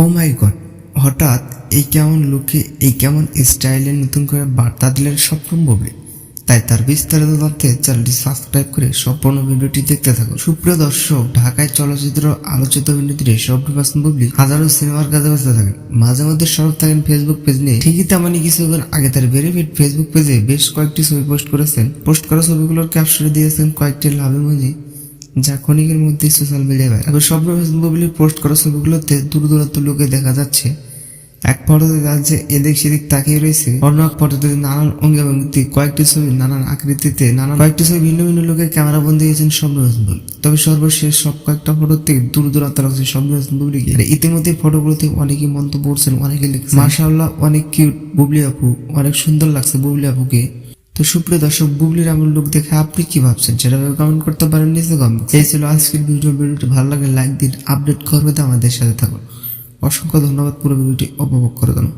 ও মাই god হঠাৎ এই কেমন লুকে, এই কেমন স্টাইলে নতুন করে বার্তা দিলেন স্বপ্ন ববলি তাই তার বিস্তারিত তথ্যে চ্যানেলটি সাবস্ক্রাইব করে সম্পূর্ণ ভিডিওটি দেখতে থাকুন। সুপ্রিয় দর্শক, ঢাকায় চলচ্চিত্র আলোচিত অভিনেত্রী স্বপ্ন পাসন বুবলি হাজারো সিনেমার কাজে ব্যস্ত থাকেন। মাঝে মধ্যে সরব থাকেন ফেসবুক পেজ নিয়ে। ঠিকই তেমনই কিছুক্ষণ আগে তার ভেরিফাইড ফেসবুক পেজে বেশ কয়েকটি ছবি পোস্ট করেছেন। পোস্ট করা ছবিগুলোর ক্যাপশনে দিয়েছেন কয়েকটি লাভেমজি যা ক্ষণিকের মধ্যে সোশ্যাল মিডিয়ায় ভাইরাল তবে স্বপ্ন পোস্ট করা ছবিগুলোতে দূর দূরান্ত লোকে দেখা যাচ্ছে। এক ফটোতে যাচ্ছে, এদিক সেদিক তাকিয়ে রয়েছে। অন্য এক ফটোতে নানান অঙ্গে ভঙ্গিতে কয়েকটি ছবি, নানান আকৃতিতে, নানান কয়েকটি ছবি ভিন্ন ভিন্ন লোকের ক্যামেরা বন্দি হয়েছেন স্বপ্ন তবে সর্বশেষ সব কয়েকটা ফটো থেকে দূর দূরান্ত লাগছে স্বপ্ন বুবলিকে আর ইতিমধ্যে ফটোগুলোতে অনেকেই মন্তব্য করছেন, অনেকে লিখছেন, মাশাআল্লাহ, অনেক কিউট বুবলি আপু, অনেক সুন্দর লাগছে বুবলি আপুকে। তো সুপ্রিয় দর্শক বুবলির এমন লোক দেখে আপনি কি ভাবছেন? সেটা কমেন্ট করতে পারেন নিজে কমেন্ট এই ছিল আজকের ভিডিও ভিডিওটি ভালো লাগে লাইক দিন আপডেট করবে আমাদের সাথে থাকুন। অসংখ্য ধন্যবাদ, পুরো ভিডিওটি উপভোগ করে দিন